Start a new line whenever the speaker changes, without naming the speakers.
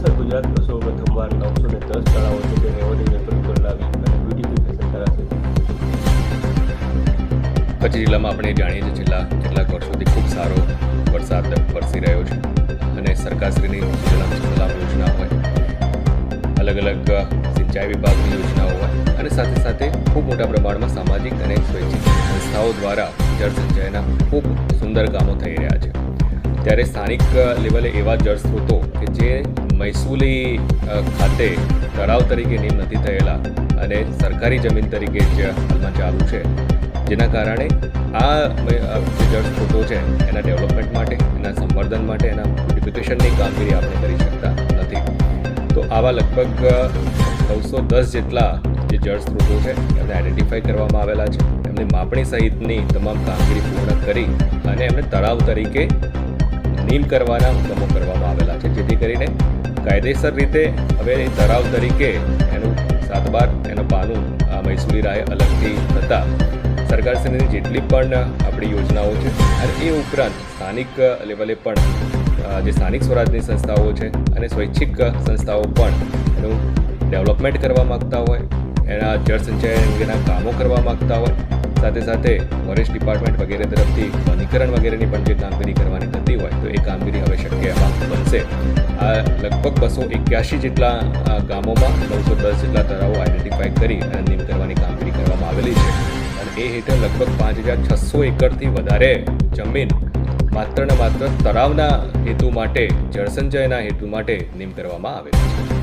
Sir ગુજરાતમાં સૌ પ્રથમવાર નવસો ને દસ શાળાઓ છે તે રેવન્યુ રેકોર્ડ પર લાવી અને બ્યુટિફિકેશન કરાશે.
કચ્છ જિલ્લામાં આપણે જાણીએ છીએ છેલ્લા કેટલાક વર્ષોથી ખૂબ સારો વરસાદ વરસી રહ્યો છે અને સરકારશ્રીની સલાહ યોજના હોય, અલગ અલગ સિંચાઈ વિભાગની યોજનાઓ હોય અને સાથે સાથે ખૂબ મોટા પ્રમાણમાં સામાજિક અને સ્વૈચ્છિક સંસ્થાઓ દ્વારા જળ સંચયના ખૂબ સુંદર કામો થઈ રહ્યા છે. ત્યારે સ્થાનિક લેવલે એવા જળ સ્ત્રોતો કે જે મહેસૂલી ખાતે તળાવ તરીકે નિમ નથી થયેલા અને સરકારી જમીન તરીકે જ હાલમાં ચાલુ છે. જેના કારણે આ જે જળ સ્ત્રોતો છે, એના ડેવલપમેન્ટ માટે, એના સંવર્ધન માટે, એના બ્યુટિફિકેશનની કામગીરી આપણે કરી શકતા નથી. તો આવા લગભગ નવસો દસ જેટલા જે જળ સ્ત્રોતો છે, એમને આઈડેન્ટિફાઈ કરવામાં આવેલા છે. એમની માપણી સહિતની તમામ કામગીરી પૂર્ણ કરી અને એમને તળાવ તરીકે નીમ કરવાના હુકમો કરવામાં આવેલા છે, જેથી કરીને કાયદેસર રીતે હવે તળાવ તરીકે એનું સાતબાર, એનું પાનું આ મહેસૂલી રાહે અલગથી થતાં સરકારશ્રીની જેટલી પણ આપણી યોજનાઓ છે, અને એ ઉપરાંત સ્થાનિક લેવલે પણ જે સ્થાનિક સ્વરાજની સંસ્થાઓ છે અને સ્વૈચ્છિક સંસ્થાઓ પણ એનું ડેવલપમેન્ટ કરવા માગતા હોય, એના જળ સંચય અંગેના કામો કરવા માગતા હોય સાથે સાથે ફોરેસ્ટ ડિપાર્ટમેન્ટ વગેરે તરફથી વનીકરણ વગેરેની પણ જે કામગીરી કરવાની થતી હોય તો એ કામગીરી હવે શક્ય બનશે. આ લગભગ બસો એક્યાસી જેટલા ગામોમાં નવસો દસ જેટલા તળાવો આઈડેન્ટિફાઈ કરી અને નીમ કરવાની કામગીરી કરવામાં આવેલી છે. અને એ હેઠળ લગભગ પાંચ હજાર છસો એકરથી વધારે જમીન માત્ર ને માત્ર તળાવના હેતુ માટે, જળસંચયના હેતુ માટે નીમ કરવામાં આવેલી છે.